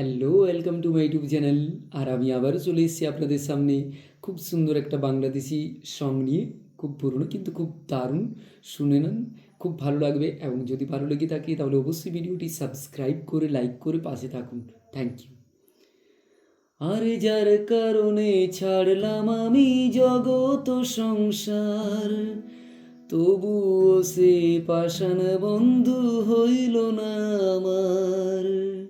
Hello welcome to my YouTube channel আর আমি আবারও চলে এসেছি আপনাদের সামনে। খুব সুন্দর একটা বাংলাদেশি সং নিয়ে। খুব পুরনো কিন্তু খুব দারুণ। শুনে নেন, খুব ভালো লাগবে। এবং যদি ভালো লেগে থাকে, তাহলে অবশ্যই ভিডিওটি সাবস্ক্রাইব করে লাইক করে পাশে থাকুন। থ্যাংক ইউ আরে যার কারণে ছাড়লাম আমি জগত সংসার, তবুও সে পাষাণ বন্ধু হইল না আমার।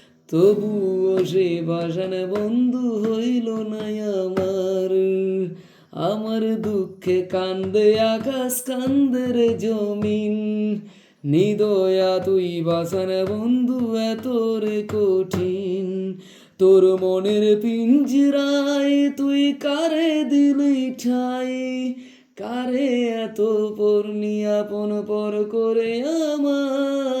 তবুও সে বাসান বন্ধু হইল না আমার। আমার দুঃখে কান্দে, আকাশ কান্দের জমিন। নিদয়া তুই বাসান বন্ধু, এত রে কঠিন। তোর মনের পিঞ্জরায় তুই কারে দিলি ঠাই? কারে এত পূর্ণি আপন পর করে আমায়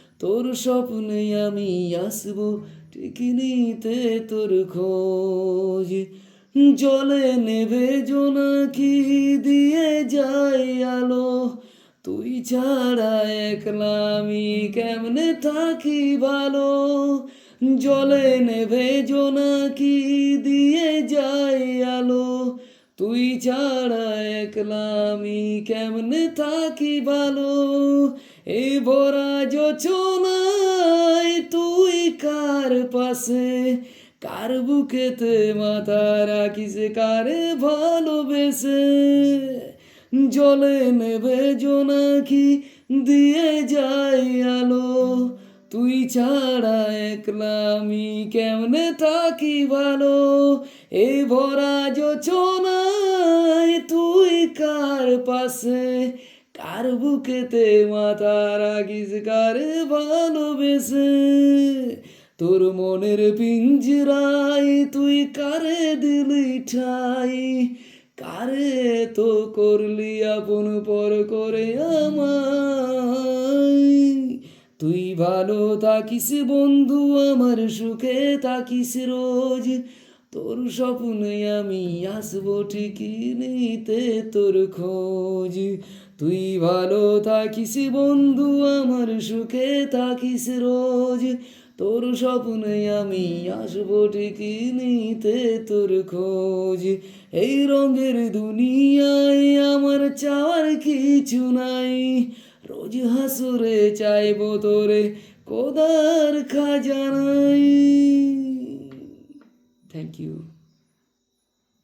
তোর স্বপ্নে আমি আসব ঠিকই নিতে তোর খোঁজ। জলে নেবে জোনাকি দিয়ে যায় আলো, তুই ছাড়া একলা আমি কেমনে থাকি ভালো? জলে নেবে জোনাকি দিয়ে যায় আলো, তুই ছাড়া একলা আমি কেমনে থাকি ভালো? এই ভরা যোচনায় তুই কার পাশে? কার বুকেতে মাথা রাখিস? কারে ভালোবেসে? জলে নেবে জোনাকি, দিয়ে যাই আলো। তুই ছাড়া একলা আমি কেমনে থাকি ভালো? এই ভরা যোচনায় তুই কার পাশে? কার বুকেতে মাথা রাখিস কারে ভালোবেসে? তোর মনের পিঞ্জরাই তুই কারে দিলি ঠাই? কারে তো করলি আপন পর করে আমায়? তুই ভালো থাকিস বন্ধু, আমার সুখে থাকিস রোজ। তোর স্বপ্নে আমি আসব ঠিকই নিতে তোর খোঁজ। তুই ভালো থাকিস বন্ধু, আমার সুখে থাকিস রোজ। তোর স্বপ্নে আমি আসব ঠিকই নিতে তোর খোঁজ। এই রঙের দুনিয়ায় আমার চাওয়ার কিছু নাই। রোজ হাসুরে চাইব তোরে কোদার খাজানাই। Thank you